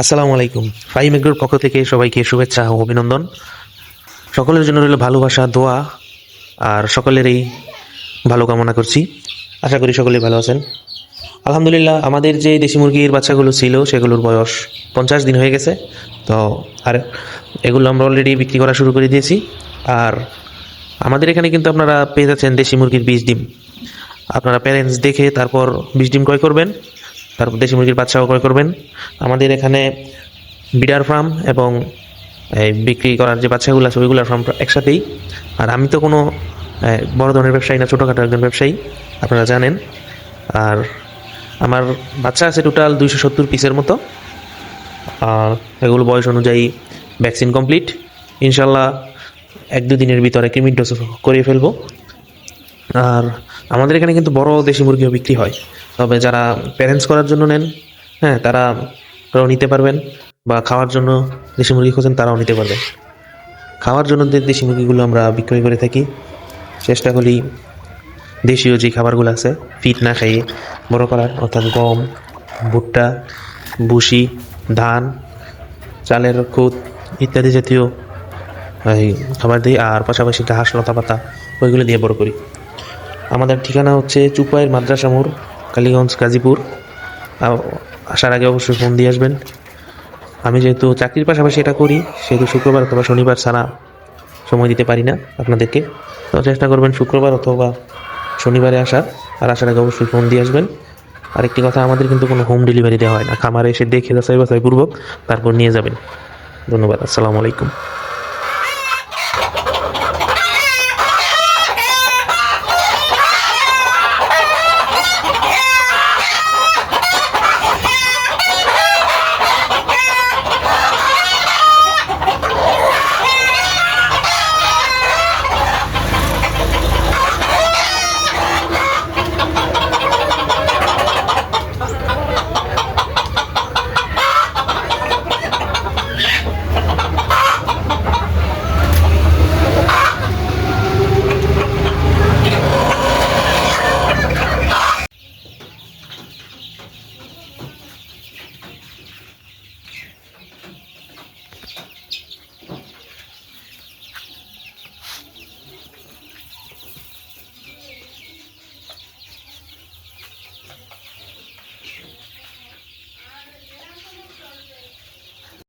আসসালামু আলাইকুম। ফাইম এগ্রোর পক্ষ থেকে সবাইকে শুভেচ্ছা ও অভিনন্দন। সকলের জন্য রইল ভালোবাসা দোয়া, আর সকলেরই ভালো কামনা করছি। আশা করি সকলেই ভালো আছেন। আলহামদুলিল্লাহ, আমাদের যে দেশি মুরগির বাচ্চাগুলো ছিল, সেগুলোর বয়স পঞ্চাশ দিন হয়ে গেছে। তো, আর এগুলো আমরা অলরেডি বিক্রি করা শুরু করে দিয়েছি। আর আমাদের এখানে কিন্তু আপনারা পেয়ে যাচ্ছেন দেশি মুরগির বীজ ডিম। আপনারা প্যারেন্টস দেখে তারপর বীজ ডিম ক্রয় করবেন। তারপর দেশি মুরগির বাচ্চাও ক্রয় করবেন। আমাদের এখানে বিডার ফার্ম এবং এই বিক্রি করার যে বাচ্চাগুলো আছে, ওইগুলোর ফার্ম একসাথেই। আর আমি তো কোনো বড় ধরনের ব্যবসায়ী না, ছোটোখাটো একজন ব্যবসায়ী, আপনারা জানেন। আর আমার বাচ্চা আছে টোটাল দুইশো সত্তর পিসের মতো। আর এগুলো বয়স অনুযায়ী ভ্যাকসিন কমপ্লিট ইনশাল্লাহ এক দু দিনের ভিতরে ক্রিমিট ডোজ করে ফেলব। আর আমাদের এখানে কিন্তু বড় দেশি মুরগিও বিক্রি হয়। তবে যারা প্যারেন্টস করার জন্য নেন হ্যাঁ তারা, তারাও নিতে পারবেন। বা খাওয়ার জন্য দেশি মুরগি খোঁজেন, তারাও নিতে পারবেন। খাওয়ার জন্য যে দেশি মুরগিগুলো আমরা বিক্রয় করে থাকি, চেষ্টা করি দেশীয় যে খাবারগুলো আছে ফিট না খাইয়ে বড় করার, অর্থাৎ গম, ভুট্টা বুসি ধান, চালের খুদ ইত্যাদি জাতীয়, এই খাবার দিই, আর পাশাপাশি ঘাস লতা পাতা ওইগুলো দিয়ে বড় করি। আমাদের ঠিকানা হচ্ছে চুপাইয়ের মাদ্রাসা মোড় কালীগঞ্জ, গাজীপুর। আসার আগে অবশ্যই ফোন দিয়ে আসবেন। আমি যেহেতু চাকরির পাশাপাশি এটা করি, সেহেতু শুক্রবার অথবা শনিবার ছাড়া সময় দিতে পারি না আপনাদেরকে। তো চেষ্টা করবেন শুক্রবার অথবা শনিবারে আসার। আর আসার আগে অবশ্যই ফোন দিয়ে আসবেন। আরেকটি কথা, আমাদের কিন্তু কোনো হোম ডেলিভারি দেওয়া হয় না। খামারে এসে দেখে যাচাই বাছাই পূর্বক তারপর নিয়ে যাবেন। ধন্যবাদ, আসসালামু আলাইকুম।